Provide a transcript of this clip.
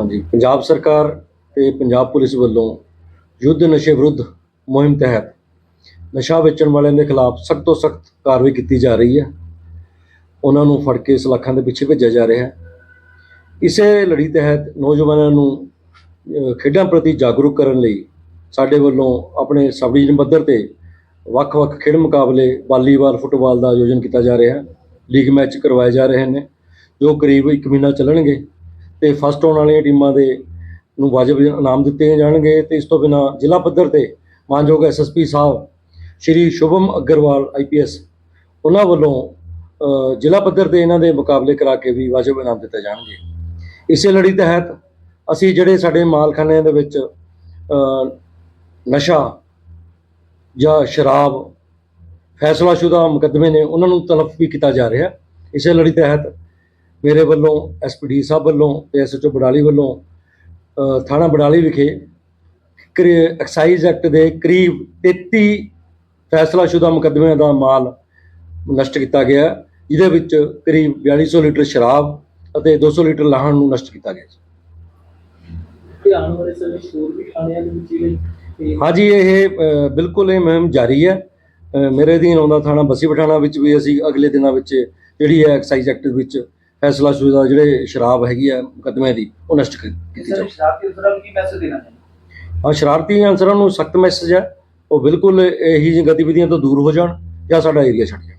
ਹਾਂਜੀ। ਪੰਜਾਬ ਸਰਕਾਰ ਤੇ ਪੰਜਾਬ ਪੁਲਿਸ ਵੱਲੋਂ ਯੁੱਧ ਨਸ਼ੇ ਵਿਰੁੱਧ ਮੁਹਿੰਮ ਤਹਿਤ ਨਸ਼ਾ ਵੇਚਣ ਵਾਲਿਆਂ ਦੇ ਖਿਲਾਫ ਸਖਤ ਤੋਂ ਸਖਤ ਕਾਰਵਾਈ ਕੀਤੀ ਜਾ ਰਹੀ ਹੈ। ਉਹਨਾਂ ਨੂੰ ਫੜ ਕੇ ਸਲਾਖਾਂ ਦੇ ਪਿੱਛੇ ਭੇਜਿਆ ਜਾ ਰਿਹਾ ਹੈ। ਇਸੇ ਲੜੀ ਤਹਿਤ ਨੌਜਵਾਨਾਂ ਨੂੰ ਖੇਡਾਂ ਪ੍ਰਤੀ ਜਾਗਰੂਕ ਕਰਨ ਲਈ ਸਾਡੇ ਵੱਲੋਂ ਆਪਣੇ ਸਬ ਡਿਵੀਜ਼ਨ ਪੱਧਰ ਤੇ ਵੱਖ-ਵੱਖ ਖੇਡ ਮੁਕਾਬਲੇ, ਵਾਲੀਬਾਲ, ਫੁੱਟਬਾਲ ਦਾ ਆਯੋਜਨ ਕੀਤਾ ਜਾ ਰਿਹਾ ਹੈ। ਲੀਗ ਮੈਚ ਕਰਵਾਏ ਜਾ ਰਹੇ ਨੇ, ਜੋ ਕਰੀਬ 1 ਮਹੀਨਾ ਚੱਲਣਗੇ। ਤੇ ਫਸਟ ਆਉਣ ਵਾਲੀਆਂ ਟੀਮਾਂ ਦੇ ਨੂੰ ਵਾਜਬ ਇਨਾਮ ਦਿੱਤੇ ਜਾਣਗੇ ਤੇ ਇਸ ਤੋਂ ਬਿਨਾ ਜ਼ਿਲ੍ਹਾ ਪੱਧਰ ਤੇ ਮਾਨਯੋਗ ਐਸਐਸਪੀ ਸਾਹਿਬ ਸ਼੍ਰੀ ਸ਼ੁਭਮ ਅਗਰਵਾਲ ਆਈਪੀਐਸ ਉਹਨਾਂ ਵੱਲੋਂ ਜ਼ਿਲ੍ਹਾ ਪੱਧਰ ਤੇ ਇਹਨਾਂ ਦੇ ਮੁਕਾਬਲੇ ਕਰਾ ਕੇ ਵੀ ਵਾਜਬ ਇਨਾਮ ਦਿੱਤੇ ਜਾਣਗੇ। ਇਸੇ ਲੜੀ ਤਹਿਤ ਅਸੀਂ ਜਿਹੜੇ ਸਾਡੇ ਮਾਲਖਾਨਿਆਂ ਦੇ ਵਿੱਚ ਨਸ਼ਾ ਜਾਂ ਸ਼ਰਾਬ ਫੈਸਲਾਸ਼ੁਦਾ ਮੁਕੱਦਮੇ ਨੇ ਉਹਨਾਂ ਨੂੰ ਤਲਫ ਵੀ ਕੀਤਾ ਜਾ ਰਿਹਾ। ਇਸੇ ਲੜੀ ਤਹਿਤ ਮੇਰੇ ਵੱਲੋਂ ਐਸਪੀਡੀ ਸਾਹਿਬ ਵੱਲੋਂ ਤੇ ਐਸਐਚਓ ਬਡਾਲੀ ਵੱਲੋਂ ਥਾਣਾ ਬਡਾਲੀ ਵਿਖੇ ਐਕਸਾਈਜ਼ ਐਕਟ ਦੇ ਕਰੀਬ 33 ਫੈਸਲਾਸ਼ੁਦਾ ਮੁਕੱਦਮਿਆਂ ਦਾ ਮਾਲ ਨਸ਼ਟ ਕੀਤਾ ਗਿਆ। ਜਿਹਦੇ ਵਿੱਚ ਕਰੀਬ 4200 ਲੀਟਰ ਸ਼ਰਾਬ ਅਤੇ 200 ਲੀਟਰ ਲਾਹਣ ਨੂੰ ਨਸ਼ਟ ਕੀਤਾ ਗਿਆ ਤੇ ਆਉਣ ਵਾਲੇ ਸਮੇਂ 'ਚ ਹੋਰ ਵੀ ਥਾਣਿਆਂ ਦੇ ਵਿੱਚ ਇਹ ਤੇ ਹਾਂਜੀ ਇਹ ਬਿਲਕੁਲ ਇਹ ਮੁਹਿੰਮ ਜਾਰੀ ਹੈ। ਮੇਰੇ ਅਧੀਨ ਆਉਂਦਾ ਥਾਣਾ ਬਸੀ ਪਠਾਣਾ ਵਿੱਚ ਵੀ ਅਸੀਂ ਅਗਲੇ ਦਿਨਾਂ ਵਿੱਚ ਜਿਹੜੀ ਹੈ ਐਕਸਾਈਜ਼ ਐਕਟ ਵਿੱਚ ਫੈਸਲਾਸ਼ੁਦਾ ਜਿਹੜੇ ਸ਼ਰਾਬ ਹੈਗੀ ਆ ਮੁਕੱਦਮਿਆਂ ਦੀ ਉਹ ਨਸ਼ਟ ਕਰ- ਕੀਤੀ ਜਾਵੇ ਸ਼ਰਾਰਤੀ ਅਨਸਰਾਂ ਨੂੰ ਕੀ ਮੈਸੇਜ ਦੇਣਾ ਚਾਹੁੰਦੇ? ਹਾਂ ਸ਼ਰਾਰਤੀ ਅਨਸਰਾਂ ਨੂੰ ਸਖਤ ਮੈਸੇਜ ਹੈ ਉਹ ਬਿਲਕੁਲ ਇਹੀ ਜਿਹੀ ਗਤੀਵਿਧੀਆਂ ਤੋਂ ਦੂਰ ਹੋ ਜਾਣ ਜਾਂ ਸਾਡਾ ਏਰੀਆ ਛੱਡ ਜਾਣ।